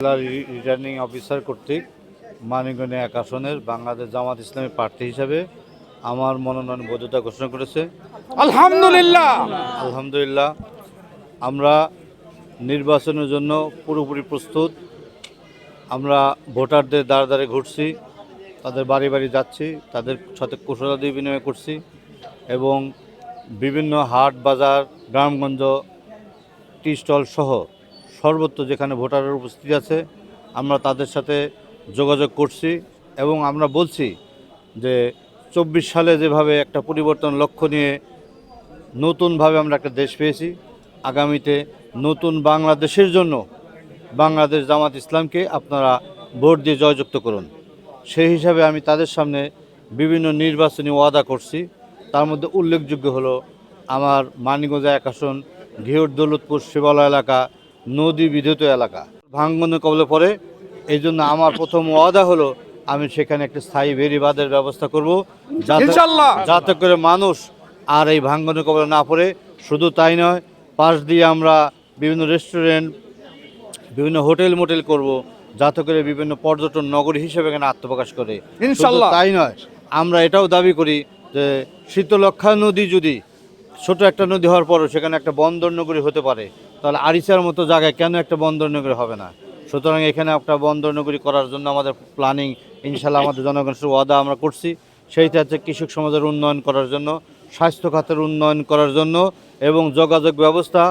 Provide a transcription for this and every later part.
জেলা returning officer কর্তৃক মানিকগঞ্জ এক আসনের বাংলাদেশ জামাত ইসলামী প্রার্থী হিসাবে আমার মনোনয়ন বৈধতা ঘোষণা করেছে। আলহামদুলিল্লাহ! আলহামদুলিল্লাহ। আমরা নির্বাচনের জন্য পুরোপুরি প্রস্তুত। আমরা ভোটারদের দ্বারে দ্বারে ঘুরছি তাদের বাড়ি বাড়ি যাচ্ছি তাদের সাথে কুশলাদি বিনিময় করছি এবং বিভিন্ন হাট বাজার গ্রামগঞ্জ টি স্টল সহ সর্বত্র যেখানে ভোটারের উপস্থিতি আছে, আমরা তাদের সাথে যোগাযোগ করছি এবং আমরা বলছি যে চব্বিশ সালে যেভাবে একটা পরিবর্তন লক্ষ্য নিয়ে নতুনভাবে আমরা একটা দেশ পেয়েছি, আগামীতে নতুন বাংলাদেশের জন্য বাংলাদেশ জামাত ইসলামকে আপনারা ভোট দিয়ে জয়যুক্ত করুন। সেই হিসাবে আমি তাদের সামনে বিভিন্ন নির্বাচনী ওয়াদা করছি। তার মধ্যে উল্লেখযোগ্য হলো আমার মানিগঞ্জ এক আসন, ঘিওর দৌলতপুর শিবালয় এলাকা নদী বিধুত এলাকা। ভাঙ্গনের কবলে পড়ে। এই জন্য আমার প্রথম ওয়াদা হলো আমি সেখানে একটি স্থায়ী বেরিবাদের ব্যবস্থা করব। যাতে করে মানুষ আর এই ভাঙ্গনের কবলে না পড়ে। শুধু তাই নয় পাশ দিয়ে আমরা বিভিন্ন রেস্টুরেন্ট বিভিন্ন হোটেল মোটেল করব। যাতে করে বিভিন্ন পর্যটন নগরী হিসেবে এখানে আত্মপ্রকাশ করে। ইনশাল্লাহ। তাই নয় আমরা এটাও দাবি করি যে শীতলক্ষা নদী যদি ছোট একটা নদী হওয়ার পরও সেখানে একটা বন্দর নগরী হতে পারে। তাহলে আরিচার মতো জায়গায় কেন একটা বন্দর নগরী হবে না? সুতরাং এখানে একটা বন্দর নগরী করার জন্য আমাদের প্ল্যানিং ইনশাল্লাহ আমাদের জনগণের ওয়াদা আমরা করছি। সেইটা হচ্ছে কৃষক সমাজের উন্নয়ন করার জন্য, স্বাস্থ্য খাতের উন্নয়ন করার জন্য এবং যোগাযোগ ব্যবস্থা,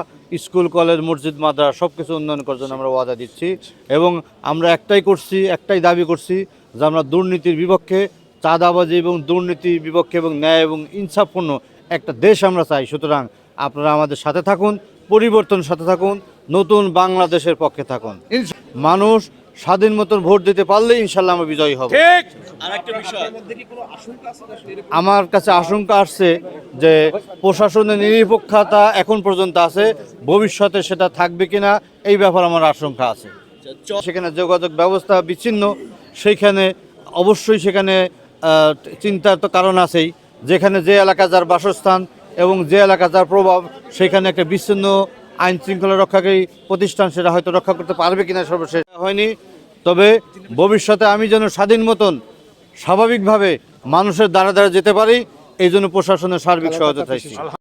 স্কুল, কলেজ, মসজিদ, মাদ্রাসা সব কিছু উন্নয়ন করার জন্য আমরা ওয়াদা দিচ্ছি। এবং আমরা একটাই করছি, একটাই দাবি করছি যে আমরা দুর্নীতির বিপক্ষে চাঁদাবাজি এবং দুর্নীতির বিপক্ষে এবং ন্যায় এবং ইনসাফপূর্ণ একটা দেশ আমরা চাই। সুতরাং আপনারা আমাদের সাথে থাকুন পরিবর্তন সাথে থাকুন নতুন বাংলাদেশের পক্ষে থাকুন। মানুষ স্বাধীন মতন ভোট দিতে পারলে ইনশাল্লাহ আমরা বিজয়ী হব। ঠিক। আমার কাছে আশঙ্কা আসছে যে প্রশাসনের নিরপেক্ষতা এখন পর্যন্ত আছে ভবিষ্যতে সেটা থাকবে কিনা এই ব্যাপারে আমার আশঙ্কা আছে। সেখানে যোগাযোগ ব্যবস্থা বিচ্ছিন্ন সেইখানে অবশ্যই সেখানে চিন্তার তো কারণ আছেই। যেখানে যে এলাকা যার বাসস্থান এবং যে এলাকা যার প্রভাব, সেখানে একটা বিচ্ছিন্ন আইন শৃঙ্খলা রক্ষাকারী প্রতিষ্ঠান সেটা হয়তো রক্ষা করতে পারবে কিনা সর্বশেষ হয়নি। তবে ভবিষ্যতে আমি যেন স্বাধীন মতন স্বাভাবিকভাবে মানুষের দ্বারা দ্বারা যেতে পারি, এই জন্য প্রশাসনের সার্বিক সহায়তা চাইছি।